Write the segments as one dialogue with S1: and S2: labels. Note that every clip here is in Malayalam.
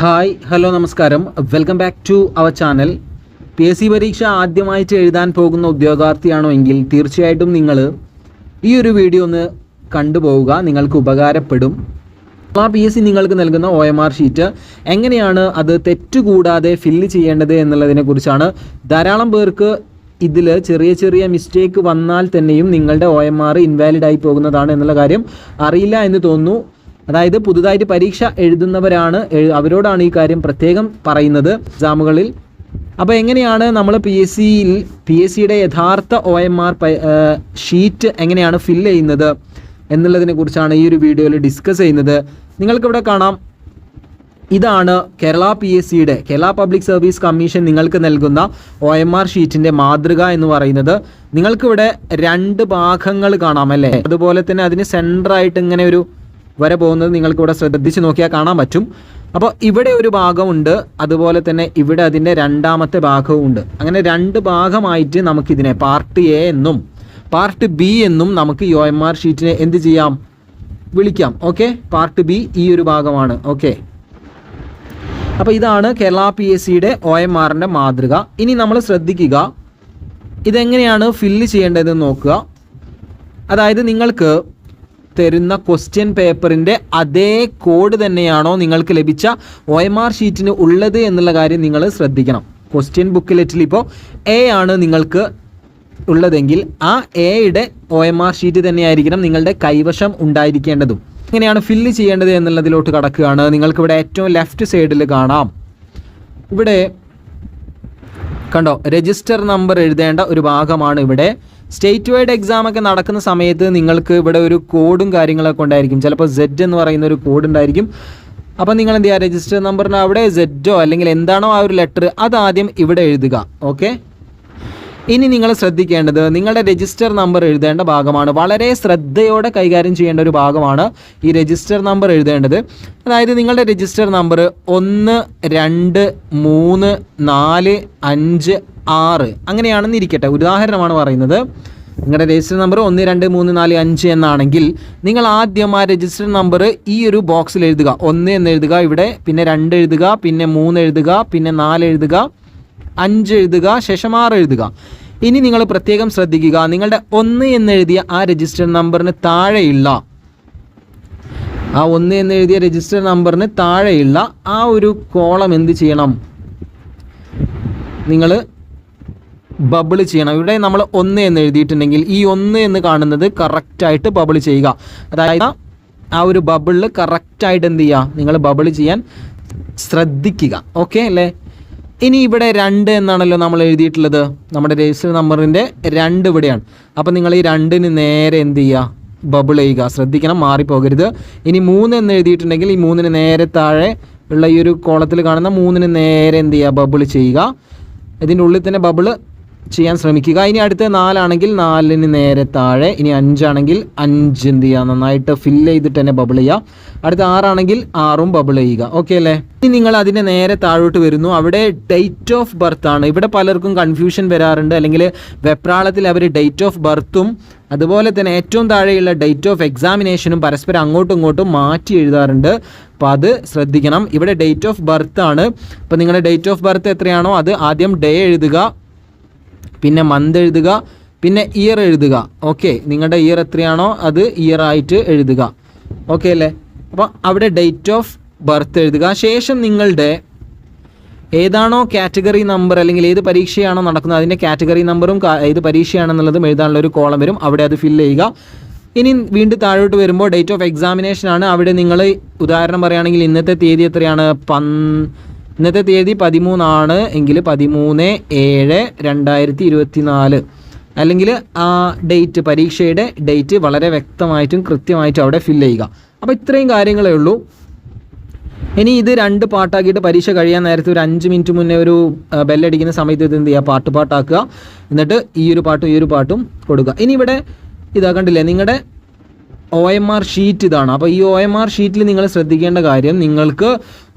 S1: ഹായ് ഹലോ നമസ്കാരം. Welcome back to our channel P S C പരീക്ഷ ആദ്യമായിട്ട് എഴുതാൻ പോകുന്ന ഉദ്യോഗാർത്ഥിയാണോ എങ്കിൽ തീർച്ചയായിട്ടും നിങ്ങൾ ഈ ഒരു വീഡിയോ ഒന്ന് കണ്ടുപോവുക. നിങ്ങൾക്ക് ഉപകാരപ്പെടും. ആ പി എസ് സി നിങ്ങൾക്ക് നൽകുന്ന ഒ എം ആർ ഷീറ്റ് എങ്ങനെയാണ് അത് തെറ്റുകൂടാതെ ഫില്ല് ചെയ്യേണ്ടത് എന്നുള്ളതിനെ കുറിച്ചാണ് ധാരാളം പേർക്ക് ഇതിൽ ചെറിയ ചെറിയ മിസ്റ്റേക്ക് വന്നാൽ തന്നെയും നിങ്ങളുടെ ഒ എം ആർ ഇൻവാലിഡ് ആയി പോകുന്നതാണ് എന്നുള്ള കാര്യം അറിയില്ല എന്ന് തോന്നുന്നു. അതായത് പുതുതായിട്ട് പരീക്ഷ എഴുതുന്നവരാണ് അവരോടാണ് ഈ കാര്യം പ്രത്യേകം പറയുന്നത് എക്സാമുകളിൽ അപ്പോൾ എങ്ങനെയാണ് നമ്മൾ പി എസ് സിയിൽ പി എസ് സിയുടെ യഥാർത്ഥ ഒ എം ആർ ഷീറ്റ് എങ്ങനെയാണ് ഫിൽ ചെയ്യുന്നത് എന്നുള്ളതിനെ കുറിച്ചാണ് ഈ ഒരു വീഡിയോയിൽ ഡിസ്കസ് ചെയ്യുന്നത്. നിങ്ങൾക്കിവിടെ കാണാം. ഇതാണ് കേരള പി എസ് സിയുടെ കേരള പബ്ലിക് സർവീസ് കമ്മീഷൻ നിങ്ങൾക്ക് നൽകുന്ന ഒ എം ആർ ഷീറ്റിന്റെ മാതൃക എന്ന് പറയുന്നത്. നിങ്ങൾക്കിവിടെ രണ്ട് ഭാഗങ്ങൾ കാണാം അല്ലേ? അതുപോലെ തന്നെ അതിന് സെന്ററായിട്ട് ഇങ്ങനെ ഒരു വര പോകുന്നത് നിങ്ങൾക്ക് ഇവിടെ ശ്രദ്ധിച്ച് നോക്കിയാൽ കാണാൻ പറ്റും. അപ്പോൾ ഇവിടെ ഒരു ഭാഗമുണ്ട് അതുപോലെ തന്നെ ഇവിടെ അതിന്റെ രണ്ടാമത്തെ ഭാഗവും ഉണ്ട്. അങ്ങനെ രണ്ട് ഭാഗമായിട്ട് നമുക്കിതിനെ പാർട്ട് എ എന്നും പാർട്ട് ബി എന്നും നമുക്ക് യു എം ആർ ഷീറ്റിനെ എന്ത് ചെയ്യാം? വിളിക്കാം. ഓക്കെ പാർട്ട് ബി ഈ ഒരു ഭാഗമാണ്. ഓക്കെ അപ്പോൾ ഇതാണ് കേരള പി എസ് സിയുടെ ഒ എം ആറിന്റെ മാതൃക. ഇനി നമ്മൾ ശ്രദ്ധിക്കുക ഇതെങ്ങനെയാണ് ഫില്ല് ചെയ്യേണ്ടതെന്ന് നോക്കുക. അതായത് നിങ്ങൾക്ക് തരുന്ന ക്വസ്റ്റ്യൻ പേപ്പറിന്റെ അതേ കോഡ് തന്നെയാണോ നിങ്ങൾക്ക് ലഭിച്ച ഒ എം ആർ ഷീറ്റിന് ഉള്ളത് എന്നുള്ള കാര്യം നിങ്ങൾ ശ്രദ്ധിക്കണം. ക്വസ്റ്റ്യൻ ബുക്കിലെറ്റിൽ ഇപ്പോൾ എ ആണ് നിങ്ങൾക്ക് ഉള്ളതെങ്കിൽ ആ എയുടെ ഒ എം ആർ ഷീറ്റ് തന്നെയായിരിക്കണം നിങ്ങളുടെ കൈവശം ഉണ്ടായിരിക്കേണ്ടതും. എങ്ങനെയാണ് ഫില്ല് ചെയ്യേണ്ടത് എന്നുള്ളതിലോട്ട് കടക്കുകയാണ്. നിങ്ങൾക്കിവിടെ ഏറ്റവും ലെഫ്റ്റ് സൈഡിൽ കാണാം. ഇവിടെ കണ്ടോ രജിസ്റ്റർ നമ്പർ എഴുതേണ്ട ഒരു ഭാഗമാണ് ഇവിടെ. സ്റ്റേറ്റ് വൈഡ് എക്സാം ഒക്കെ നടക്കുന്ന സമയത്ത് നിങ്ങൾക്ക് ഇവിടെ ഒരു കോഡും കാര്യങ്ങളൊക്കെ ഉണ്ടായിരിക്കും. ചിലപ്പോൾ സെഡ് എന്ന് പറയുന്ന ഒരു കോഡ് ഉണ്ടായിരിക്കും. അപ്പോൾ നിങ്ങൾ എന്ത് ചെയ്യുക രജിസ്റ്റർ നമ്പറിന് അവിടെ സെഡോ അല്ലെങ്കിൽ എന്താണോ ആ ഒരു ലെറ്റർ അതാദ്യം ഇവിടെ എഴുതുക. ഓക്കെ ഇനി നിങ്ങൾ ശ്രദ്ധിക്കേണ്ടത് നിങ്ങളുടെ രജിസ്റ്റർ നമ്പർ എഴുതേണ്ട ഭാഗമാണ്. വളരെ ശ്രദ്ധയോടെ കൈകാര്യം ചെയ്യേണ്ട ഒരു ഭാഗമാണ് ഈ രജിസ്റ്റർ നമ്പർ എഴുതേണ്ടത്. അതായത് നിങ്ങളുടെ രജിസ്റ്റർ നമ്പർ ഒന്ന് രണ്ട് മൂന്ന് നാല് അഞ്ച് ആറ് അങ്ങനെയാണെന്ന് ഇരിക്കട്ടെ. ഉദാഹരണമാണ് പറയുന്നത്. നിങ്ങളുടെ രജിസ്റ്റർ നമ്പർ ഒന്ന് രണ്ട് മൂന്ന് നാല് അഞ്ച് എന്നാണെങ്കിൽ നിങ്ങൾ ആദ്യം ആ രജിസ്റ്റർ നമ്പർ ഈ ഒരു ബോക്സിൽ എഴുതുക. ഒന്ന് എന്ന് എഴുതുക ഇവിടെ പിന്നെ രണ്ട് എഴുതുക പിന്നെ മൂന്ന് എഴുതുക പിന്നെ നാല് എഴുതുക. അഞ്ച് എഴുതുക ശേഷം ആറ് എഴുതുക. ഇനി നിങ്ങൾ പ്രത്യേകം ശ്രദ്ധിക്കുക നിങ്ങളുടെ ഒന്ന് എന്ന് എഴുതിയ ആ രജിസ്റ്റർ നമ്പറിന് താഴെയുള്ള ആ ഒന്ന് എന്ന് എഴുതിയ രജിസ്റ്റർ നമ്പറിന് താഴെയുള്ള ആ ഒരു കോളം എന്ത് ചെയ്യണം? നിങ്ങൾ ബബിൾ ചെയ്യണം. ഇവിടെ നമ്മൾ ഒന്ന് എന്ന് എഴുതിയിട്ടുണ്ടെങ്കിൽ ഈ ഒന്ന് എന്ന് കാണുന്നത് കറക്റ്റായിട്ട് ബബിൾ ചെയ്യുക. അതായത് ആ ഒരു ബബിളിൽ കറക്റ്റായിട്ട് എന്ത് ചെയ്യുക? നിങ്ങൾ ബബിൾ ചെയ്യാൻ ശ്രദ്ധിക്കുക. ഓക്കെ അല്ലേ? ഇനി ഇവിടെ രണ്ട് എന്നാണല്ലോ നമ്മൾ എഴുതിയിട്ടുള്ളത്. നമ്മുടെ രജിസ്റ്റർ നമ്പറിന്റെ രണ്ട് ഇവിടെയാണ്. അപ്പോൾ നിങ്ങൾ ഈ രണ്ടിന് നേരെ എന്ത് ചെയ്യുക? ബബിൾ ചെയ്യുക. ശ്രദ്ധിക്കണം മാറിപ്പോകരുത്. ഇനി മൂന്ന് എന്ന് എഴുതിയിട്ടുണ്ടെങ്കിൽ ഈ മൂന്നിന് നേരെ താഴെ ഉള്ള ഈ ഒരു കോളത്തിൽ കാണുന്ന മൂന്നിന് നേരെ എന്ത് ചെയ്യുക? ബബിൾ ചെയ്യുക. ഇതിന്റെ ഉള്ളിൽ തന്നെ ബബിൾ ചെയ്യാൻ ശ്രമിക്കുക. ഇനി അടുത്ത നാലാണെങ്കിൽ നാലിന് നേരെ താഴെ ഇനി അഞ്ചാണെങ്കിൽ അഞ്ച് എന്ത് ചെയ്യുക നന്നായിട്ട് ഫില്ല് ചെയ്തിട്ട് തന്നെ ബബിൾ ചെയ്യുക. അടുത്ത ആറാണെങ്കിൽ ആറും ബബിൾ ചെയ്യുക. ഓക്കെ അല്ലേ? ഇനി നിങ്ങൾ അതിന്റെ നേരെ താഴോട്ട് വരുന്നു. അവിടെ ഡേറ്റ് ഓഫ് ബർത്ത് ആണ്. ഇവിടെ പലർക്കും കൺഫ്യൂഷൻ വരാറുണ്ട്. അല്ലെങ്കിൽ വെപ്രാളത്തിൽ അവർ ഡേറ്റ് ഓഫ് ബർത്തും അതുപോലെ തന്നെ ഏറ്റവും താഴെയുള്ള ഡേറ്റ് ഓഫ് എക്സാമിനേഷനും പരസ്പരം അങ്ങോട്ടും ഇങ്ങോട്ടും മാറ്റി എഴുതാറുണ്ട്. അപ്പോൾ അത് ശ്രദ്ധിക്കണം. ഇവിടെ ഡേറ്റ് ഓഫ് ബർത്ത് ആണ്. അപ്പോൾ നിങ്ങളുടെ ഡേറ്റ് ഓഫ് ബർത്ത് എത്രയാണോ അത് ആദ്യം ഡേ എഴുതുക. പിന്നെ മന്ത് എഴുതുക പിന്നെ ഇയർ എഴുതുക. ഓക്കെ നിങ്ങളുടെ ഇയർ എത്രയാണോ അത് ഇയർ ആയിട്ട് എഴുതുക. ഓക്കെ അല്ലേ? അപ്പോൾ അവിടെ ഡേറ്റ് ഓഫ് ബർത്ത് എഴുതുക. ശേഷം നിങ്ങളുടെ ഏതാണോ കാറ്റഗറി നമ്പർ അല്ലെങ്കിൽ ഏത് പരീക്ഷയാണോ നടക്കുന്നത് അതിന്റെ കാറ്റഗറി നമ്പറും ഏത് പരീക്ഷയാണെന്നുള്ളതും എഴുതാനുള്ള ഒരു കോളം വരും. അവിടെ അത് ഫില്ല് ചെയ്യുക. ഇനി വീണ്ടും താഴോട്ട് വരുമ്പോൾ ഡേറ്റ് ഓഫ് എക്സാമിനേഷൻ ആണ്. അവിടെ നിങ്ങൾ ഉദാഹരണം പറയുകയാണെങ്കിൽ ഇന്നത്തെ തീയതി എത്രയാണ്? പൻ ഇന്നത്തെ തീയതി പതിമൂന്നാണ് എങ്കിൽ പതിമൂന്ന് ഏഴ് രണ്ടായിരത്തി ഇരുപത്തി നാല് അല്ലെങ്കിൽ ആ ഡേറ്റ് പരീക്ഷയുടെ ഡേറ്റ് വളരെ വ്യക്തമായിട്ടും കൃത്യമായിട്ടും അവിടെ ഫില്ല് ചെയ്യുക. അപ്പോൾ ഇത്രയും കാര്യങ്ങളേ ഉള്ളൂ. ഇനി ഇത് രണ്ട് പാട്ടാക്കിയിട്ട് പരീക്ഷ കഴിയാൻ നേരത്തെ ഒരു അഞ്ച് മിനിറ്റ് മുന്നേ ഒരു ബെല്ലടിക്കുന്ന സമയത്ത് ഇത് എന്ത് ചെയ്യുക? പാട്ട് പാട്ടാക്കുക. എന്നിട്ട് ഈ ഒരു പാട്ടും ഈ ഒരു പാട്ടും കൊടുക്കുക. ഇനി ഇവിടെ ഇതാ കണ്ടില്ലേ നിങ്ങളുടെ ഒ എം ആർ ഷീറ്റ് ഇതാണ്. അപ്പോൾ ഈ ഒ എം ആർ ഷീറ്റിൽ നിങ്ങൾ ശ്രദ്ധിക്കേണ്ട കാര്യം നിങ്ങൾക്ക്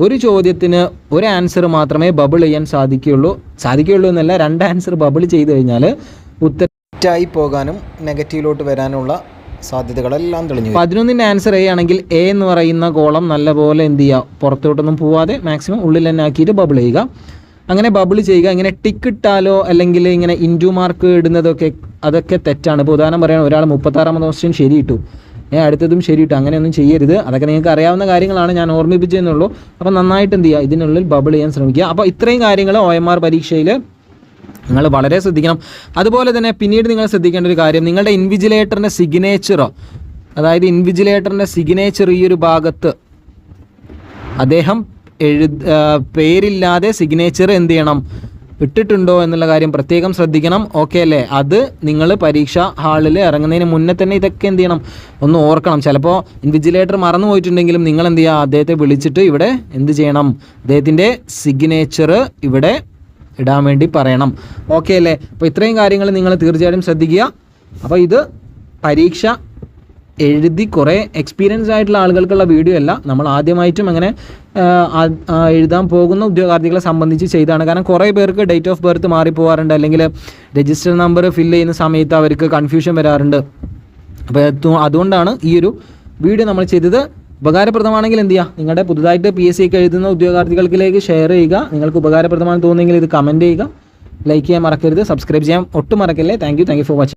S1: ഒരു ചോദ്യത്തിന് ഒരു ആൻസർ മാത്രമേ ബബിൾ ചെയ്യാൻ സാധിക്കുകയുള്ളൂ. സാധിക്കുകയുള്ളൂ എന്നല്ല രണ്ട് ആൻസർ ബബിൾ ചെയ്ത് കഴിഞ്ഞാൽ ഉത്തരറ്റായി പോകാനും നെഗറ്റീവിലോട്ട് വരാനുള്ള
S2: സാധ്യതകളെല്ലാം തെളിഞ്ഞു.
S1: പതിനൊന്നിന്റെ ആൻസർ എ ആണെങ്കിൽ എ എന്ന് പറയുന്ന കോളം നല്ലപോലെ എന്ത് ചെയ്യുക? പുറത്തോട്ടൊന്നും പോവാതെ മാക്സിമം ഉള്ളിൽ തന്നെ ആക്കിയിട്ട് ബബിൾ ചെയ്യുക. അങ്ങനെ ബബിൾ ചെയ്യുക. ഇങ്ങനെ ടിക്ക് ഇട്ടാലോ അല്ലെങ്കിൽ ഇങ്ങനെ ഇന്റു മാർക്ക് ഇടുന്നതൊക്കെ അതൊക്കെ തെറ്റാണ്. ഇപ്പോൾ ഉദാഹരണം പറയുകയാണ് ഒരാൾ മുപ്പത്താറാമത് ക്വസ്റ്റ്യൻ ശരി ഇട്ടു. ഏ അടുത്തതും ശരി ഇട്ടു അങ്ങനെയൊന്നും ചെയ്യരുത്. അതൊക്കെ നിങ്ങൾക്ക് അറിയാവുന്ന കാര്യങ്ങളാണ് ഞാൻ ഓർമ്മിപ്പിച്ചതെന്നുള്ളൂ. അപ്പോൾ നന്നായിട്ട് എന്ത് ചെയ്യുക? ഇതിനുള്ളിൽ ബബിൾ ചെയ്യാൻ ശ്രമിക്കുക. അപ്പോൾ ഇത്രയും കാര്യങ്ങൾ ഒ എം ആർ പരീക്ഷയിൽ നിങ്ങൾ വളരെ ശ്രദ്ധിക്കണം. അതുപോലെ തന്നെ പിന്നീട് നിങ്ങൾ ശ്രദ്ധിക്കേണ്ട ഒരു കാര്യം നിങ്ങളുടെ ഇൻവിജിലേറ്ററിന്റെ സിഗ്നേച്ചറോ അതായത് ഇൻവിജിലേറ്ററിന്റെ സിഗ്നേച്ചർ ഈ ഒരു ഭാഗത്ത് അദ്ദേഹം എഴു പേരില്ലാതെ സിഗ്നേച്ചർ എന്ത് ചെയ്യണം? ഇട്ടിട്ടുണ്ടോ എന്നുള്ള കാര്യം പ്രത്യേകം ശ്രദ്ധിക്കണം. ഓക്കെ അല്ലേ? അത് നിങ്ങൾ പരീക്ഷ ഹാളിൽ ഇറങ്ങുന്നതിന് മുന്നേ തന്നെ ഇതൊക്കെ എന്ത് ചെയ്യണം? ഒന്ന് ഓർക്കണം. ചിലപ്പോൾ ഇൻവിജിലേറ്റർ മറന്നു പോയിട്ടുണ്ടെങ്കിലും നിങ്ങൾ എന്ത് ചെയ്യുക അദ്ദേഹത്തെ വിളിച്ചിട്ട് ഇവിടെ എന്ത് ചെയ്യണം? അദ്ദേഹത്തിന്റെ സിഗ്നേച്ചർ ഇവിടെ ഇടാൻ വേണ്ടി പറയണം. ഓക്കെ അല്ലേ? അപ്പോൾ ഇത്രയും കാര്യങ്ങൾ നിങ്ങൾ തീർച്ചയായിട്ടും ശ്രദ്ധിക്കുക. അപ്പോൾ ഇത് പരീക്ഷ എഴുതി കുറേ എക്സ്പീരിയൻസ് ആയിട്ടുള്ള ആളുകൾക്കുള്ള വീഡിയോ അല്ല. നമ്മൾ ആദ്യമായിട്ടും അങ്ങനെ എഴുതാൻ പോകുന്ന ഉദ്യോഗാർത്ഥികളെ സംബന്ധിച്ച് ചെയ്താണ് കാരണം കുറേ പേർക്ക് ഡേറ്റ് ഓഫ് ബർത്ത് മാറിപ്പോവാറുണ്ട്. അല്ലെങ്കിൽ രജിസ്റ്റർ നമ്പർ ഫില്ല് ചെയ്യുന്ന സമയത്ത് അവർക്ക് കൺഫ്യൂഷൻ വരാറുണ്ട്. അപ്പോൾ അതുകൊണ്ടാണ് ഈ ഒരു വീഡിയോ നമ്മൾ ചെയ്തത്. ഉപകാരപ്രദമാണെങ്കിൽ എന്ത് ചെയ്യുക? നിങ്ങളുടെ പുതുതായിട്ട് പി എസ് സി ഒക്കെ എഴുതുന്ന ഉദ്യോഗാർത്ഥികൾക്കിലേക്ക് ഷെയർ ചെയ്യുക. നിങ്ങൾക്ക് ഉപകാരപ്രദമാണെന്ന് തോന്നുന്നെങ്കിൽ ഇത് കമന്റ് ചെയ്യുക. ലൈക്ക് ചെയ്യാൻ മറക്കരുത്. സബ്സ്ക്രൈബ് ചെയ്യാൻ ഒട്ടും മറക്കല്ലേ. Thank you thank you for watching